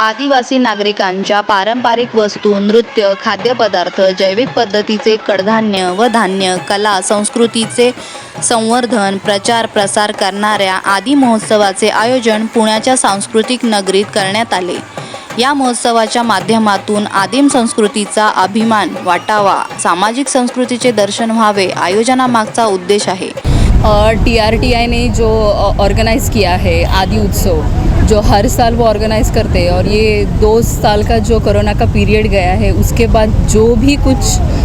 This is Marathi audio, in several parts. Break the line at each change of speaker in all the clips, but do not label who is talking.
आदिवासी नागरिकांच्या पारंपरिक वस्तू नृत्य खाद्यपदार्थ जैविक पद्धतीचे कडधान्य व धान्य कला संस्कृतीचे संवर्धन प्रचार प्रसार करणाऱ्या आदी महोत्सवाचे आयोजन पुण्याच्या सांस्कृतिक नगरीत करण्यात आले. या महोत्सवाच्या माध्यमातून आदिम संस्कृतीचा अभिमान वाटावा सामाजिक संस्कृतीचे दर्शन व्हावे आयोजनामागचा उद्देश आहे.
टी आर टी आयने जो ऑर्गनाईज किया है आदि उत्सव जो हर साल वो ऑर्गेनाइज़ करते हैं और ये दो साल का जो कोरोना का पीरियड गया है उसके बाद जो भी कुछ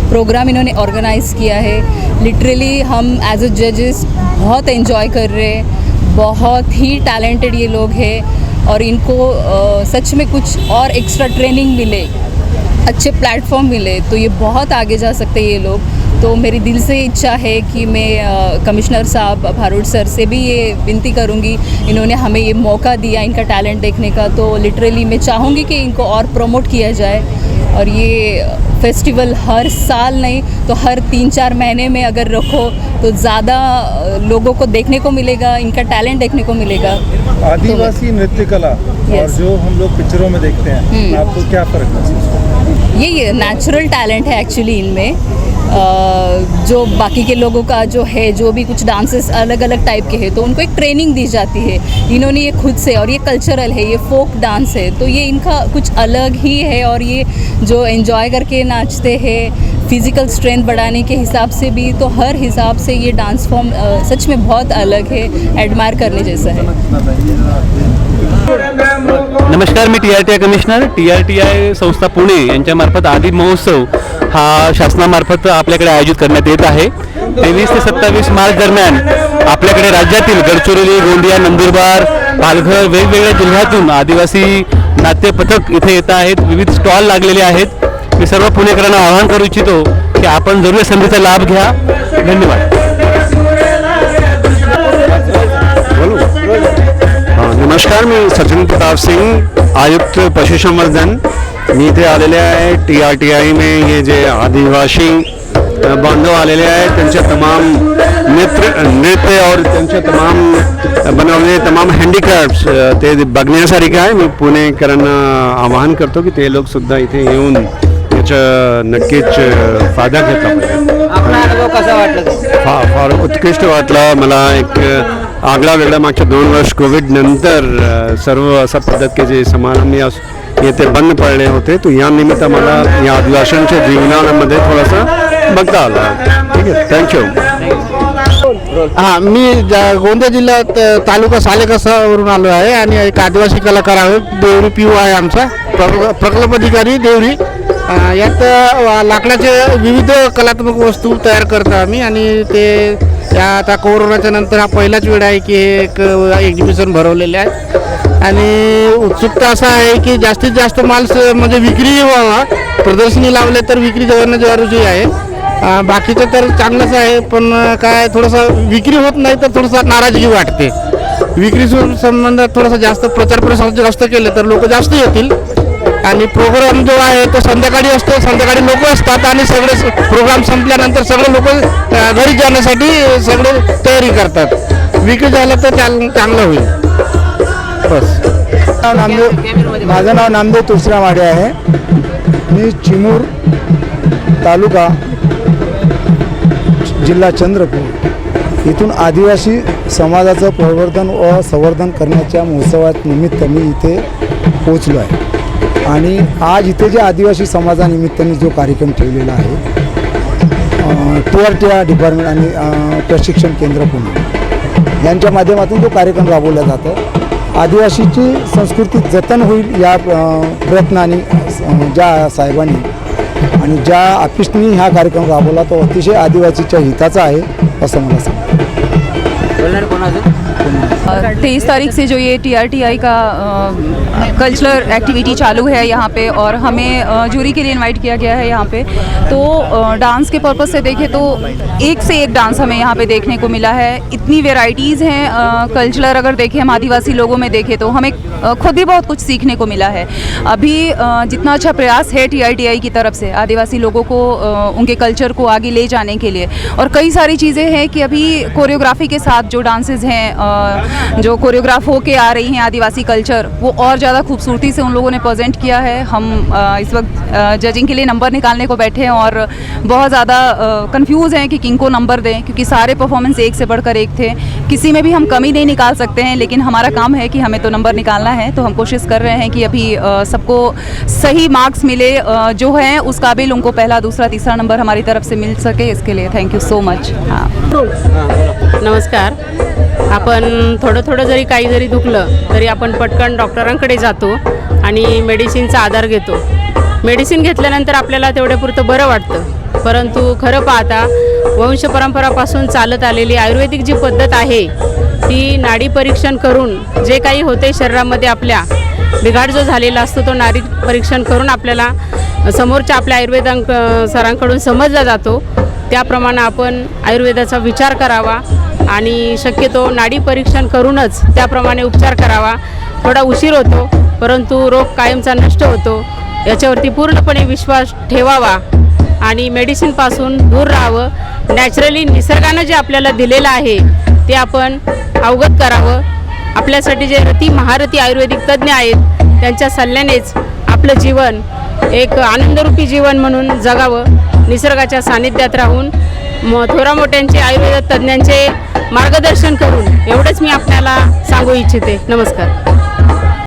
प्रोग्राम इन्होंने ऑर्गेनाइज़ किया है लिटरली हम एज अ जजेस बहुत एंजॉय कर रहे हैं बहुत ही टैलेंटेड ये लोग हैं और इनको आ, सच में कुछ और एक्स्ट्रा ट्रेनिंग मिले। अच्छे प्लेटफॉर्म मिले तो ये बहुत आगे जा सकते हैं ये लोग। तो मेरी दिल से इच्छा है कि मैं कमिश्नर साहब, भारूड सर से भी ये विनती करूँगी। इन्होंने हमें ये मौका दिया इनका टैलेंट देखने का तो लिटरली मैं चाहूँगी कि इनको और प्रमोट किया जाए। और ये फेस्टिवल हर साल नहीं तो हर तीन चार महीने में अगर रखो तो ज़्यादा लोगों को देखने को मिलेगा इनका टैलेंट देखने को मिलेगा
आदिवासी तो नृत्य कला और जो हम लोग पिक्चरों में देखते हैं
हम्म।
आपको क्या फ़र्क महसूस होता है?
ये ये नेचुरल टैलेंट है एक्चुअली इनमें जो बाकी के लोगों का जो है, जो भी कुछ डांसेस अलग अलग टाइप के हैं तो उनको एक ट्रेनिंग दी जाती है। इन्होंने ये खुद से और ये कल्चरल है, ये फोक डांस है तो ये इनका कुछ अलग ही है और ये जो एंजॉय करके नाचते हैं फिज़िकल स्ट्रेंथ बढ़ाने के हिसाब से भी तो हर हिसाब से ये डांस फॉर्म सच में बहुत अलग है एडमायर करने जैसा है।
नमस्कार मी T R T I commissioner T R T I संस्था पुणे यांच्यामार्फत आदी महोत्सव हा शासनामार्फत आपल्याकडे आयोजित करण्यात येत आहे. तेवीस ते सत्तावीस मार्च दरम्यान आपल्याकडे राज्यातील गडचिरोली गोंदिया नंदुरबार पालघर वेगवेगळ्या जिल्ह्यातून आदिवासी नाट्य पथक इथे येत आहेत. विविध स्टॉल लागलेले आहेत. मी सर्व पुणेकरांना आवाहन करू इच्छितो की आपण ज़रूर संधीचा लाभ घ्या. धन्यवाद.
नमस्कार, मी सचिन प्रताप सिंग आयुक्त पशुसंवर्धन. मी इथे आहे टी आर टी आय में, ये जे आदिवासी बांधव आलेले तमाम नृत्य नृत्य और तमाम बनवलेले तमाम हँडीक्राफ्ट्स ते बघण्यासारखे आहे. मी पुणेकरांना आवाहन करतो की ते लोकसुद्धा इथे येऊन याचं नक्कीच फायदा घेतला पाहिजे.
आपला अनुभव कसा वाटला
फार फार उत्कृष्ट वाटलं. मला एक आगळा वेगळा मागच्या दोन वर्ष कोविड नंतर अ, सर्व असा पद्धत के जे समारंभ या येथे बंद पडले होते. तो या निमित्त मला या आदिवासींच्या जीवनामध्ये थोडासा बघता आला. ठीक आहे. थँक्यू
हा मी ज- गोंदिया जिल्ह्यात अ, तालुका सालेकसावरून आलो आहे आणि एक आदिवासी कलाकार आहे. देवरी पिऊ आहे आमचा. प्रकल्प प्रकल्प अधिकारी देवरी. यात लाकडाचे विविध कलात्मक वस्तू तयार करतो आम्ही आणि ते या आता कोरोनाच्या नंतर हा पहिलाच वेळ आहे की हे एक एक्झिबिशन भरवलेले आहे. आणि उत्सुकता असं आहे की जास्तीत जास्त माल म्हणजे विक्री व्हावा. प्रदर्शनी लावले तर विक्री जवळ जरुरी आहे. बाकीचं तर चांगलंच आहे पण काय थोडंसं विक्री होत नाही तर थोडंसं नाराजगी वाटते. विक्री संबंधात थोडंसं जास्त प्रचार प्रसार जास्त केले तर लोक जास्त येतील. आणि प्रोग्राम जो आहे तो संध्याकाळी असतो संध्याकाळी लोक असतात आणि सगळे प्रोग्राम संपल्यानंतर सगळे लोक घरी जाण्यासाठी सगळे तयारी करतात. विक्री झालं तर चांगलं होईल. बस.
नामदेव माझं नाव नामदेव तुळशीराम माडे आहे. मी चिमूर तालुका जिल्हा चंद्रपूर. इथून आदिवासी समाजाचं प्रवर्धन व संवर्धन करण्याच्या महोत्सवात निमित्त मी इथे पोचलो आहे. आणि आज इथे जे आदिवासी समाजानिमित्ताने जो कार्यक्रम ठेवलेला आहे T R T R department आणि प्रशिक्षण केंद्र पुणे यांच्या माध्यमातून जो कार्यक्रम राबवला जातो आदिवासीची संस्कृती जतन होईल या प्रयत्नाने ज्या साहेबांनी आणि ज्या ऑफिसनी हा कार्यक्रम राबवला तो अतिशय आदिवासीच्या हिताचा आहे असं मला सांगतो
कोणाचं
तेईस तारीख से जो ये टी आर टी आई का कल्चरल एक्टिविटी चालू है यहाँ पे और हमें जूरी के लिए इनवाइट किया गया है यहाँ पे। तो डांस के पर्पज़ से देखें तो एक से एक डांस हमें यहाँ पे देखने को मिला है। इतनी वेराइटीज़ हैं कल्चरल अगर देखें हम आदिवासी लोगों में देखें तो हमें खुद भी बहुत कुछ सीखने को मिला है। अभी जितना अच्छा प्रयास है टीआरटीआई की तरफ़ से आदिवासी लोगों को उनके कल्चर को आगे ले जाने के लिए। और कई सारी चीज़ें हैं कि अभी कोरियोग्राफी के साथ जो डांसेस हैं
जो कोरियोग्राफ होके आ रही हैं आदिवासी कल्चर वो और ज़्यादा खूबसूरती से उन लोगों ने प्रेजेंट किया है। हम इस वक्त जजिंग के लिए नंबर निकालने को बैठे हैं और बहुत ज़्यादा कंफ्यूज हैं कि किनको नंबर दें, क्योंकि सारे परफॉर्मेंस एक से बढ़कर एक थे। किसी में भी हम कमी नहीं निकाल सकते हैं, लेकिन हमारा काम है कि हमें तो नंबर निकालना है तो हम कोशिश कर रहे हैं कि अभी सबको सही मार्क्स मिले जो हैं, उस काबिल उनको पहला, दूसरा, तीसरा नंबर हमारी तरफ़ से मिल सके, इसके लिए थैंक यू सो मच हाँ।
नमस्कार। आपण थोडं थोडं जरी काही जरी दुखलं तरी आपण पटकन डॉक्टरांकडे जातो आणि मेडिसिनचा आधार घेतो. मेडिसिन घेतल्यानंतर आपल्याला तेवढ्यापुरतं बरं वाटतं. परंतु खरं पाहता वंश परंपरापासून चालत आलेली आयुर्वेदिक जी पद्धत आहे ती नाडी परीक्षण करून जे काही होते शरीरामध्ये आपल्या बिघाड जो झालेला असतो तो नाडी परीक्षण करून आपल्याला समोरच्या आपल्या आयुर्वेदांक सरांकडून समजला जातो. त्याप्रमाणे आपण आयुर्वेदाचा विचार करावा आणि शक्यतो नाडी परीक्षण करूनच त्याप्रमाणे उपचार करावा. थोडा उशीर होतो परंतु रोग कायमचा नष्ट होतो. याच्यावरती पूर्णपणे विश्वास ठेवावा आणि मेडिसिनपासून दूर राहावं. नॅचरली निसर्गानं जे आपल्याला दिलेलं आहे ते आपण अवगत करावं. आपल्यासाठी जे रती महारथी आयुर्वेदिक तज्ज्ञ आहेत त्यांच्या सल्ल्यानेच आपलं जीवन एक आनंदरूपी जीवन म्हणून जगावं. निसर्गाच्या सानिध्यात राहून म थोरा मोठ्यांचे आयुर्वेद तज्ज्ञांचे मार्गदर्शन करून एवढंच मी आपल्याला सांगू इच्छिते. नमस्कार.